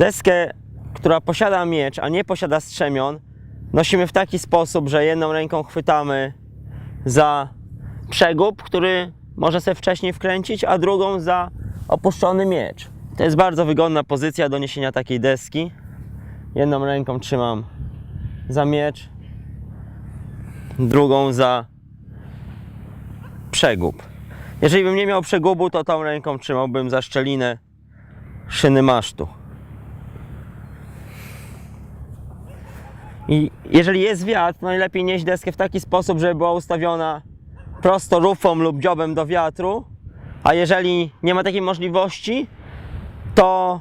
Deskę, która posiada miecz, a nie posiada strzemion, nosimy w taki sposób, że jedną ręką chwytamy za przegub, który może sobie wcześniej wkręcić, a drugą za opuszczony miecz. To jest bardzo wygodna pozycja do niesienia takiej deski. Jedną ręką trzymam za miecz, drugą za przegub. Jeżeli bym nie miał przegubu, to tą ręką trzymałbym za szczelinę szyny masztu. I jeżeli jest wiatr, najlepiej nieść deskę w taki sposób, żeby była ustawiona prosto rufą lub dziobem do wiatru, a jeżeli nie ma takiej możliwości, to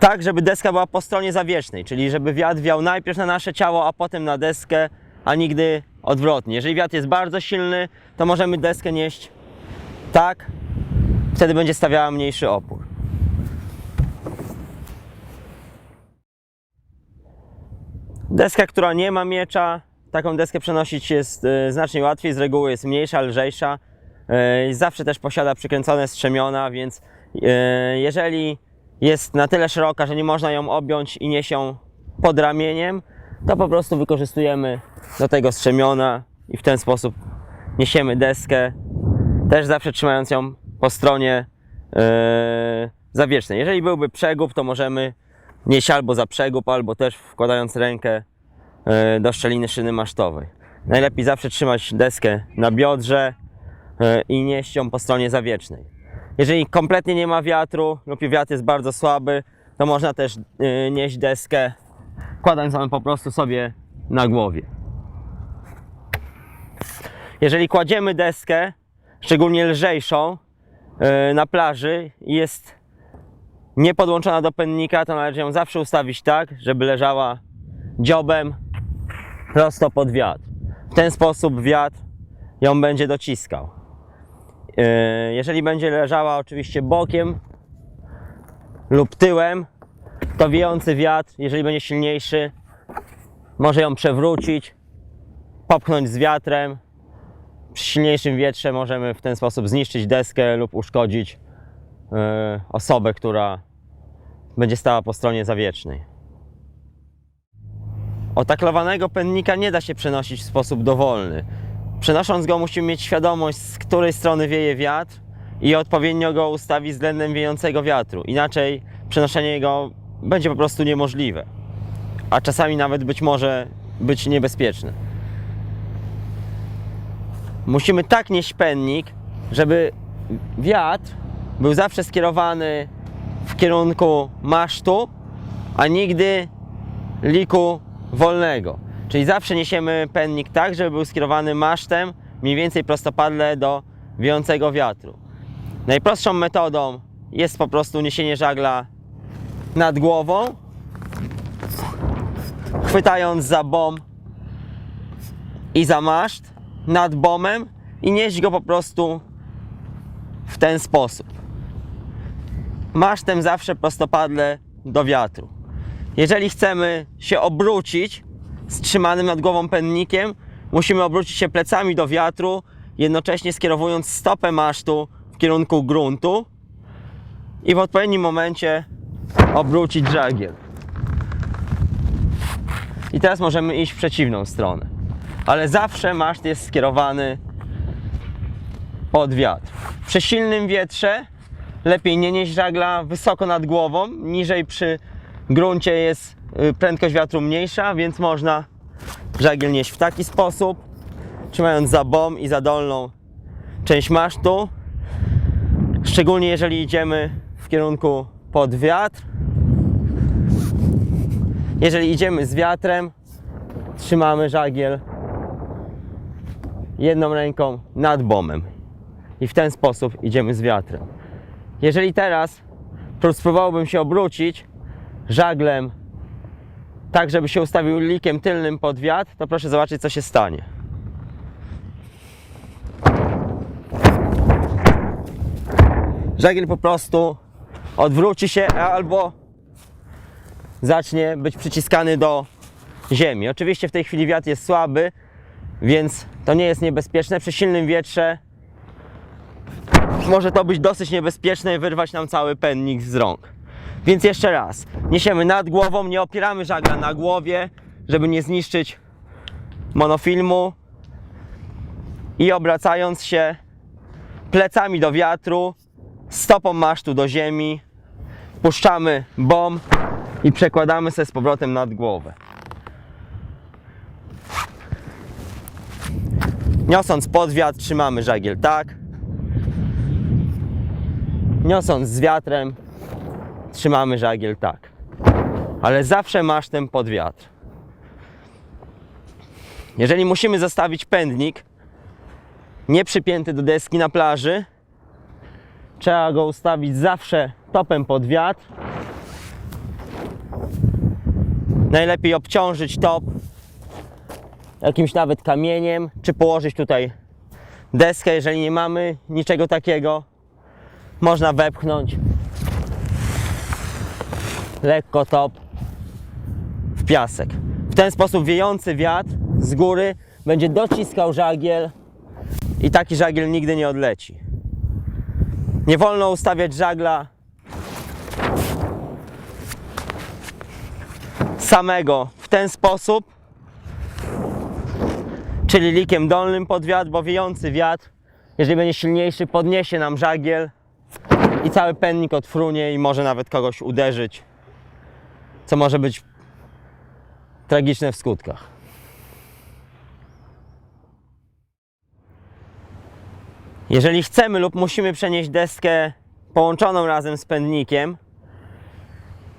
tak, żeby deska była po stronie zawietrznej, czyli żeby wiatr wiał najpierw na nasze ciało, a potem na deskę, a nigdy odwrotnie. Jeżeli wiatr jest bardzo silny, to możemy deskę nieść tak, wtedy będzie stawiała mniejszy opór. Deska, która nie ma miecza, taką deskę przenosić jest e, znacznie łatwiej, z reguły jest mniejsza, lżejsza. e, Zawsze też posiada przykręcone strzemiona, więc e, jeżeli jest na tyle szeroka, że nie można ją objąć i niesie ją pod ramieniem, to po prostu wykorzystujemy do tego strzemiona i w ten sposób niesiemy deskę, też zawsze trzymając ją po stronie e, zawietrznej. Jeżeli byłby przegub, to możemy nieść albo za przegub, albo też wkładając rękę do szczeliny szyny masztowej. Najlepiej zawsze trzymać deskę na biodrze e, i nieść ją po stronie zawietrznej. Jeżeli kompletnie nie ma wiatru lub wiatr jest bardzo słaby, to można też e, nieść deskę kładąc ją po prostu sobie na głowie. Jeżeli kładziemy deskę, szczególnie lżejszą, e, na plaży i jest nie podłączona do pennika, to należy ją zawsze ustawić tak, żeby leżała dziobem prosto pod wiatr. W ten sposób wiatr ją będzie dociskał. E, Jeżeli będzie leżała oczywiście bokiem lub tyłem, to wiejący wiatr, jeżeli będzie silniejszy, może ją przewrócić, popchnąć z wiatrem. Przy silniejszym wietrze możemy w ten sposób zniszczyć deskę lub uszkodzić e, osobę, która będzie stała po stronie zawietrznej. Otaklowanego pennika nie da się przenosić w sposób dowolny. Przenosząc go musimy mieć świadomość, z której strony wieje wiatr i odpowiednio go ustawić względem wiejącego wiatru. Inaczej przenoszenie go będzie po prostu niemożliwe, a czasami nawet być może być niebezpieczne. Musimy tak nieść pennik, żeby wiatr był zawsze skierowany w kierunku masztu, a nigdy liku wolnego. Czyli zawsze niesiemy pennik tak, żeby był skierowany masztem mniej więcej prostopadle do wiejącego wiatru. Najprostszą metodą jest po prostu niesienie żagla nad głową, chwytając za bom i za maszt nad bomem i nieść go po prostu w ten sposób. Masztem zawsze prostopadle do wiatru. Jeżeli chcemy się obrócić z trzymanym nad głową pennikiem, musimy obrócić się plecami do wiatru, jednocześnie skierowując stopę masztu w kierunku gruntu i w odpowiednim momencie obrócić żagiel. I teraz możemy iść w przeciwną stronę. Ale zawsze maszt jest skierowany pod wiatr. Przy silnym wietrze lepiej nie nieść żagla wysoko nad głową, niżej przy gruncie jest y, prędkość wiatru mniejsza, więc można żagiel nieść w taki sposób, trzymając za bom i za dolną część masztu. Szczególnie jeżeli idziemy w kierunku pod wiatr. Jeżeli idziemy z wiatrem, trzymamy żagiel jedną ręką nad bomem i w ten sposób idziemy z wiatrem. Jeżeli teraz pró- spróbowałbym się obrócić żaglem tak, żeby się ustawił likiem tylnym pod wiatr, to proszę zobaczyć, co się stanie. Żagiel po prostu odwróci się albo zacznie być przyciskany do ziemi. Oczywiście w tej chwili wiatr jest słaby, więc to nie jest niebezpieczne. Przy silnym wietrze może to być dosyć niebezpieczne i wyrwać nam cały pennik z rąk. Więc jeszcze raz, niesiemy nad głową, nie opieramy żagla na głowie, żeby nie zniszczyć monofilmu i obracając się plecami do wiatru, stopą masztu do ziemi, puszczamy bomb i przekładamy sobie z powrotem nad głowę. Niosąc pod wiatr, trzymamy żagiel tak. Niosąc z wiatrem, trzymamy żagiel tak. Ale zawsze masztem pod wiatr. Jeżeli musimy zostawić pędnik nie przypięty do deski na plaży, trzeba go ustawić zawsze topem pod wiatr. Najlepiej obciążyć top jakimś nawet kamieniem, czy położyć tutaj deskę, jeżeli nie mamy niczego takiego. Można wepchnąć lekko top w piasek. W ten sposób wiejący wiatr z góry będzie dociskał żagiel i taki żagiel nigdy nie odleci. Nie wolno ustawiać żagla samego w ten sposób, czyli likiem dolnym pod wiatr, bo wiejący wiatr, jeżeli będzie silniejszy, podniesie nam żagiel i cały pennik odfrunie i może nawet kogoś uderzyć, co może być tragiczne w skutkach. Jeżeli chcemy lub musimy przenieść deskę połączoną razem z pędnikiem,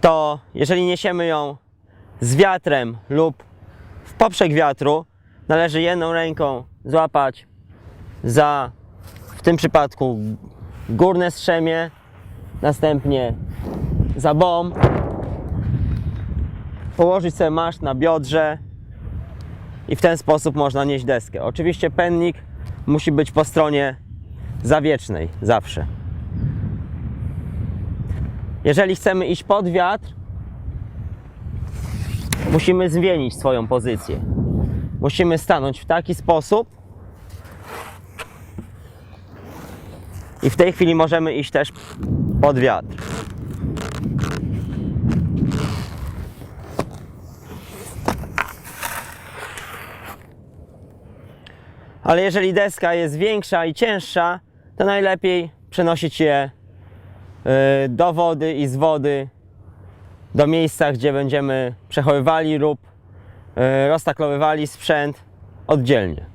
to jeżeli niesiemy ją z wiatrem lub w poprzek wiatru, należy jedną ręką złapać za, w tym przypadku, górne strzemię, następnie za bomb, położyć sobie maszt na biodrze i w ten sposób można nieść deskę. Oczywiście pennik musi być po stronie zawiecznej, zawsze. Jeżeli chcemy iść pod wiatr, musimy zmienić swoją pozycję. Musimy stanąć w taki sposób. I w tej chwili możemy iść też pod wiatr. Ale jeżeli deska jest większa i cięższa, to najlepiej przenosić je y, do wody i z wody do miejsca, gdzie będziemy przechowywali lub y, roztaklowywali sprzęt oddzielnie.